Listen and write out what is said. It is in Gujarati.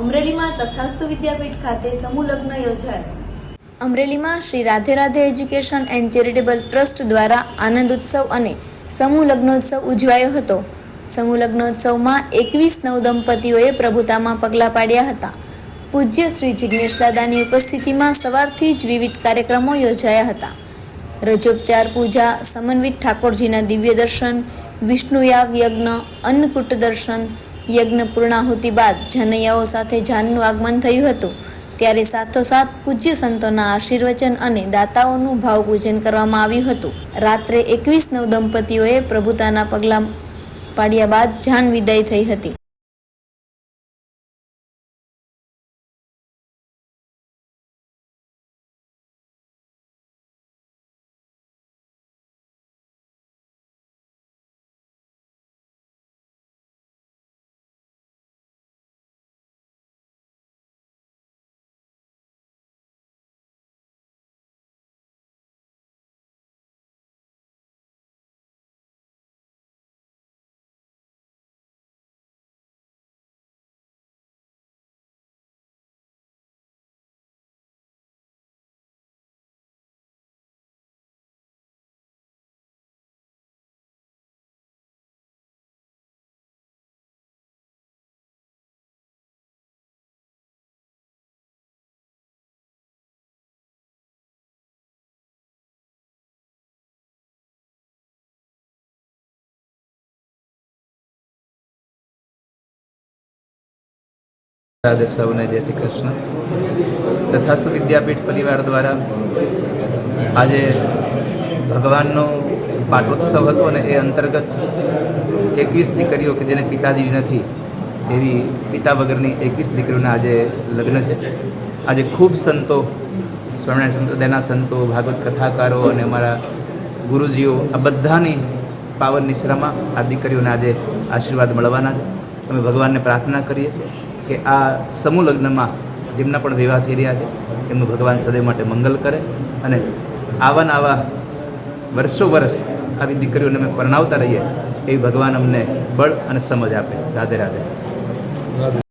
અમરેલીમાં તથાસ્તુ વિદ્યાપીઠ ખાતે સમૂહ લગ્ન યોજાયો. અમરેલીમાં Shri Radhe Radhe education and charitable trust દ્વારા આનંદ ઉત્સવ અને સમૂહ લગ્નોત્સવ ઉજવાયો હતો. સમૂહ લગ્નોત્સવમાં એકવીસ નવ દંપતીઓએ પ્રભુતામાં પગલાં પાડ્યા હતા. પૂજ્ય શ્રી જિગ્નેશ દાદાની ઉપસ્થિતિમાં સવારથી જ વિવિધ કાર્યક્રમો યોજાયા હતા. રજોપચાર પૂજા, સમન્વિત ઠાકોરજીના દિવ્ય દર્શન, વિષ્ણુયાગ યજ્ઞ, અન્નકૂટ દર્શન યજ્ઞ પૂર્ણાહુતિ બાદ જનૈયાઓ સાથે જાનનું આગમન થયું હતું. ત્યારે સાથોસાથ પૂજ્ય સંતોના આશીર્વચન અને દાતાઓનું ભાવપૂજન કરવામાં આવ્યું હતું. રાત્રે એકવીસ નવ દંપતીઓએ પ્રભુતાના પગલાં પાડ્યા બાદ જાન વિદાય થઈ હતી. રાધે સૌને જય શ્રી કૃષ્ણ. તથાસ્તુ વિદ્યાપીઠ પરિવાર દ્વારા આજે ભગવાનનો પાટોત્સવ હતો અને એ અંતર્ગત એકવીસ દીકરીઓ કે જેને પિતાજી નથી, એવી પિતા વગરની એકવીસ દીકરીઓના આજે લગ્ન છે. આજે ખૂબ સંતો, સ્વામિનારાયણ સંપ્રદાયના સંતો, ભાગવત કથાકારો અને અમારા ગુરુજીઓ આ બધાની પાવન નિશ્રામાં આ દીકરીઓને આજે આશીર્વાદ મળવાના છે. અમે ભગવાનને પ્રાર્થના કરીએ છીએ. કે આ સમૂહ લગ્નમાં જેમના પણ વિવાહ થઈ રહ્યા છે, એમનું ભગવાન સદૈવ માટે મંગલ કરે અને આવા આવા વર્ષો વર્ષ આવી દીકરીઓને અમે પરણાવતા રહીએ, એવી ભગવાન અમને બળ અને સમજ આપે. રાધે રાધે.